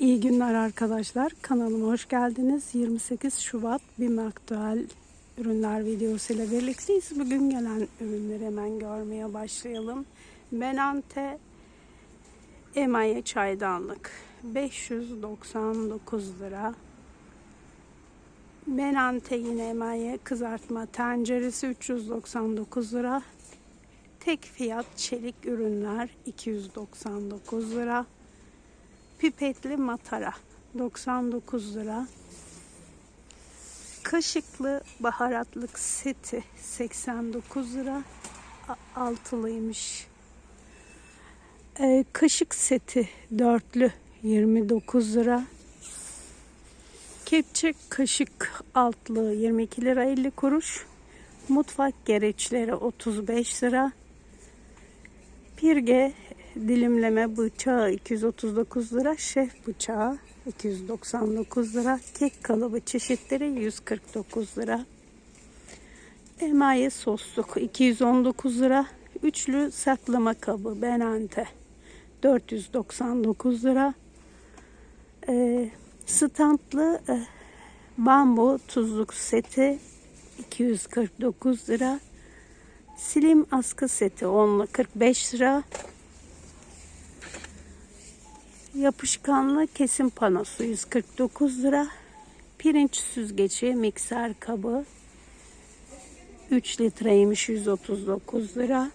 İyi günler arkadaşlar. Kanalıma hoş geldiniz. 28 Şubat BİM Aktüel ürünler videosu ile birlikteyiz. Bugün gelen ürünleri hemen görmeye başlayalım. Benante emaye çaydanlık 599 lira. Benante yine emaye kızartma tenceresi 399 lira. Tek fiyat çelik ürünler 299 lira. Pipetli matara 99 lira. Kaşıklı baharatlık seti 89 lira. Altılıymış. Ee, kaşık seti dörtlü 29 lira. Kepçe kaşık altlığı 22 lira 50 kuruş. Mutfak gereçleri 35 lira. Pirge dilimleme bıçağı 239 lira. Şef bıçağı 299 lira. Kek kalıbı çeşitleri 149 lira. Emaye sosluk 219 lira. Üçlü saklama kabı Benante 499 lira. Ee, standlı e, bambu tuzluk seti 249 lira. Slim askı seti onlu 45 lira. Yapışkanlı kesim panosu 149 lira. Pirinç süzgeci mikser kabı 3 litreymiş 139 lira.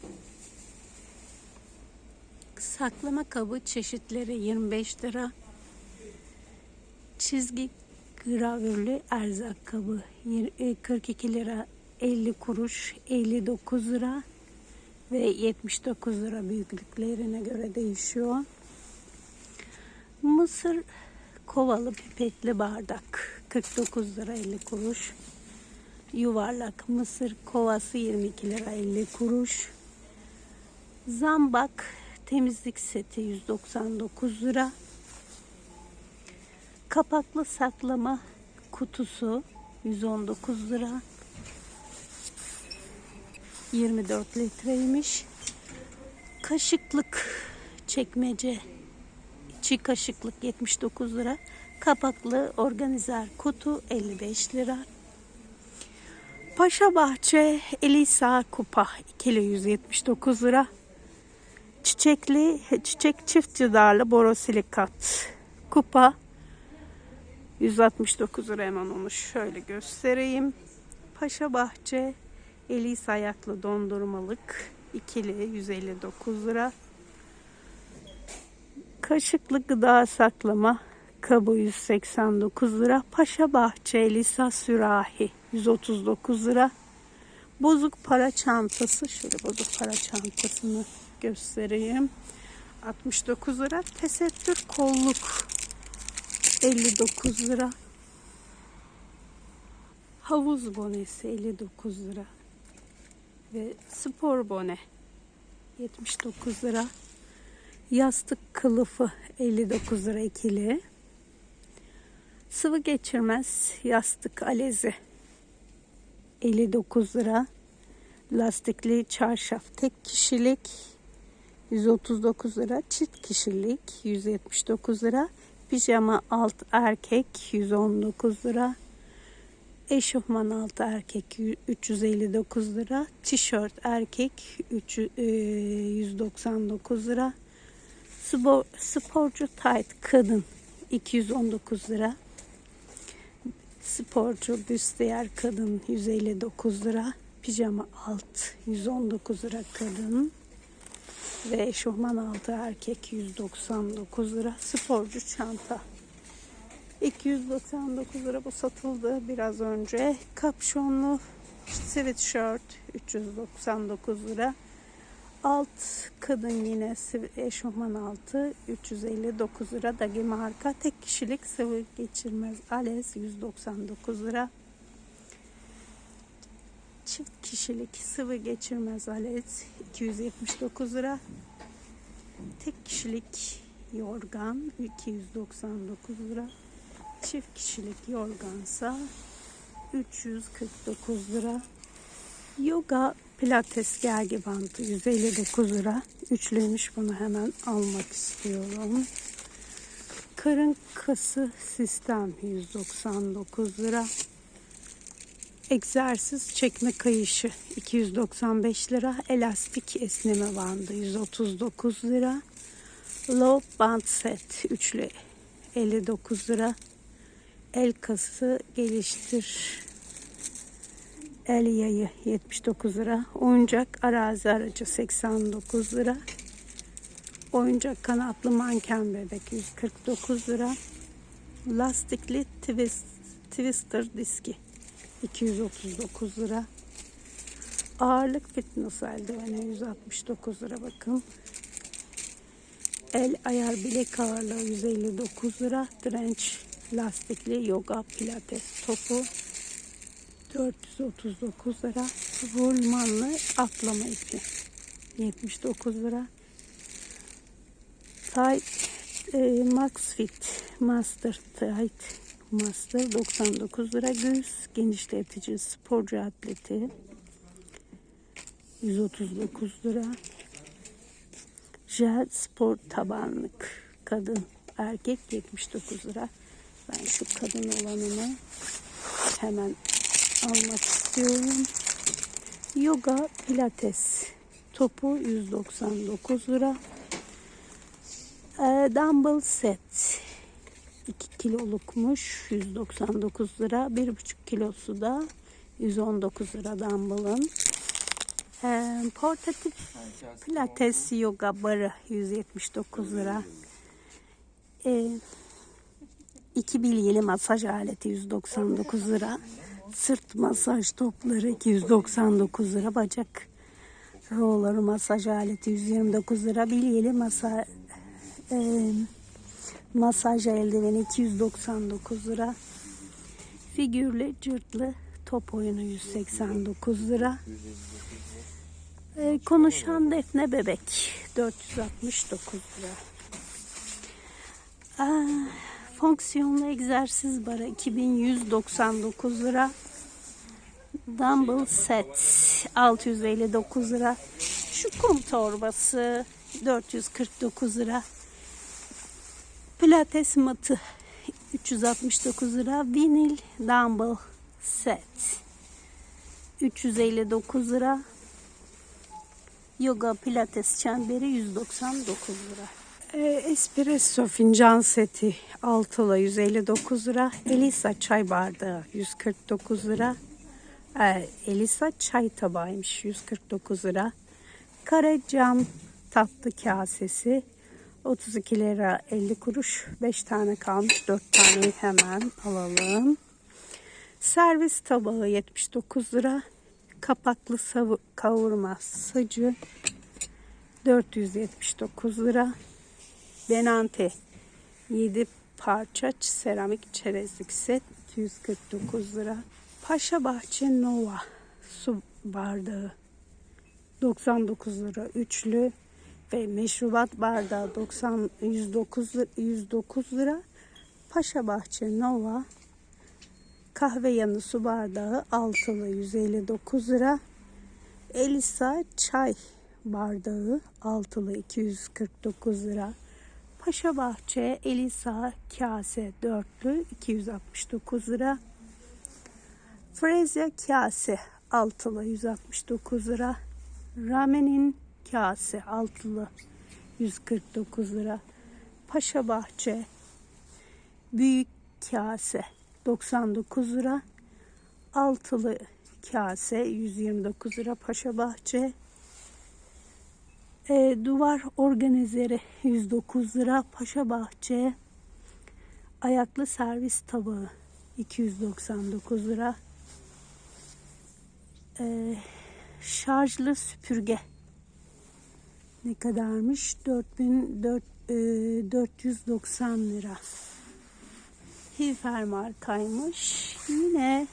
Saklama kabı çeşitleri 25 lira. Çizgi gravürlü erzak kabı yir- e, 42 lira 50 kuruş 59 lira ve 79 lira büyüklüklerine göre değişiyor. Mısır kovalı pipetli bardak 49 lira 50 kuruş. Yuvarlak mısır kovası 22 lira 50 kuruş. Zambak temizlik seti 199 lira. Kapaklı saklama kutusu 119 lira. 24 litreymiş. Kaşıklık çekmece çiğ kaşıklık 79 lira. Kapaklı organizer kutu 55 lira. Paşa Bahçe Elisa kupa ikili 179 lira. Çiçekli çiçek çift cidarlı borosilikat kupa 169 lira hemen onu şöyle göstereyim. Paşa Bahçe Elis ayaklı dondurmalık ikili 159 lira. Kaşıklı gıda saklama kabı 189 lira. Paşa Bahçe Elisa sürahi 139 lira. Bozuk para çantası şöyle bozuk para çantasını göstereyim. 69 lira. Tesettür kolluk 59 lira. Havuz bonesi 59 lira. Ve spor bone 79 lira. Yastık kılıfı 59 lira ikili. Sıvı geçirmez yastık alezi 59 lira. Lastikli çarşaf tek kişilik 139 lira. Çift kişilik 179 lira. Pijama alt erkek 119 lira. Eşofman altı erkek 359 lira. Tişört erkek 3, e, 199 lira. Spor, sporcu tight kadın 219 lira. Sporcu büstiyer kadın 159 lira. Pijama alt 119 lira kadın. Ve eşofman altı erkek 199 lira. Sporcu çanta 299 lira bu satıldı biraz önce. Kapşonlu sweatshirt 399 lira. Alt kadın yine eşofman altı 359 lira. Dagi marka tek kişilik sıvı geçirmez Ales 199 lira. Çift kişilik sıvı geçirmez Ales 279 lira. Tek kişilik yorgan 299 lira. Çift kişilik yorgansa 349 lira. Yoga pilates gergi bantı 159 lira. Üçlüymüş bunu hemen almak istiyorum. Karın kası sistem 199 lira. Egzersiz çekme kayışı 295 lira. Elastik esneme bandı 139 lira. Low band set üçlü 59 lira. El kası geliştir. El yayı 79 lira. Oyuncak arazi aracı 89 lira. Oyuncak kanatlı manken bebek 149 lira. Lastikli twist, twister diski 239 lira. Ağırlık fitness eldiveni 169 lira bakın. El ayar bilek ağırlığı 159 lira. Direnç lastikli yoga pilates topu 439 lira. Rulmanlı atlama ipi 79 lira. Tight e, Max Fit Master Tight Master 99 lira. Göğüs genişletici sporcu atleti 139 lira. Jel spor tabanlık kadın erkek 79 lira. Ben şu kadın olanını hemen almak istiyorum. Yoga pilates topu 199 lira. Ee, dumbbell set 2 kilolukmuş 199 lira. 1,5 kilosu da 119 lira dumbbell'ın. Ee, portatif pilates yoga barı 179 lira. Ee, iki bilyeli masaj aleti 199 lira. Sırt masaj topları 299 lira. Bacak rolları masaj aleti 129 lira. Bilyeli masa e, masaj eldiveni 299 lira. Figürlü cırtlı top oyunu 189 lira. E, konuşan defne bebek 469 lira. Aa, fonksiyonlu egzersiz barı 2199 lira. Dumbbell set 659 lira. Şu kum torbası 449 lira. Pilates matı 369 lira. Vinil dumbbell set 359 lira. Yoga pilates çemberi 199 lira. E, espresso fincan seti altılı 159 lira. Elisa çay bardağı 149 lira. E, Elisa çay tabağıymış 149 lira. Kare cam tatlı kasesi 32 lira 50 kuruş. 5 tane kalmış. 4 tane hemen alalım. Servis tabağı 79 lira. Kapaklı savı, kavurma sacı 479 lira. Benante 7 parça seramik çerezlik set 249 lira. Paşa Bahçe Nova su bardağı 99 lira üçlü ve meşrubat bardağı 90 109 lira, 109 lira. Paşa Bahçe Nova kahve yanı su bardağı altılı 159 lira. Elisa çay bardağı altılı 249 lira. Paşa Bahçe Elisa kase dörtlü 269 lira. Frezya kase altılı 169 lira. Ramenin kase altılı 149 lira. Paşa Bahçe büyük kase 99 lira. Altılı kase 129 lira. Paşa Bahçe e, duvar organizeri 109 lira. Paşa Bahçe ayaklı servis tabağı 299 lira. E, şarjlı süpürge ne kadarmış? 4400 e, 490 lira. Hilfer markaymış. Yine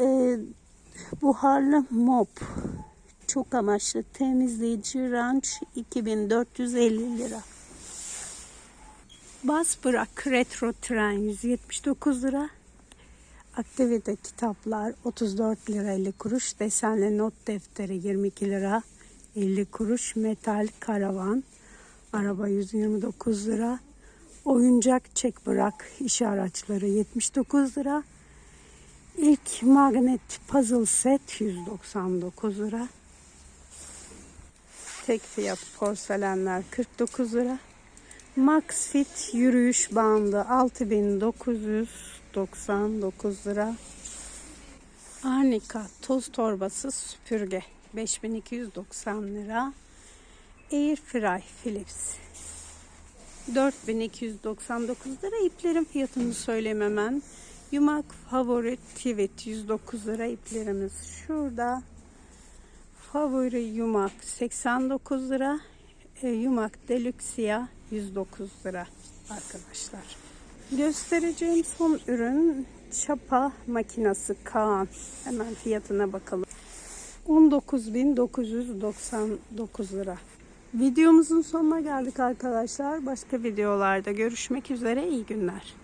e, buharlı mop çok amaçlı temizleyici ranch 2450 lira. Bas bırak retro tren 179 lira. Aktivite kitaplar 34 lira 50 kuruş. Desenli not defteri 22 lira 50 kuruş. Metal karavan araba 129 lira. Oyuncak çek bırak iş araçları 79 lira. İlk magnet puzzle set 199 lira. Tek fiyat porselenler 49 lira. Max Fit yürüyüş bandı 6999 lira. Arnika toz torbası süpürge 5290 lira. Airfry Philips 4299 lira. İplerin fiyatını söyleyeyim hemen. Yumak Favori Tivit 109 lira iplerimiz şurada. Favori yumak 89 lira. E, yumak Deluxia 109 lira arkadaşlar. Göstereceğim son ürün çapa makinesi Kaan. Hemen fiyatına bakalım. 19.999 lira. Videomuzun sonuna geldik arkadaşlar. Başka videolarda görüşmek üzere. İyi günler.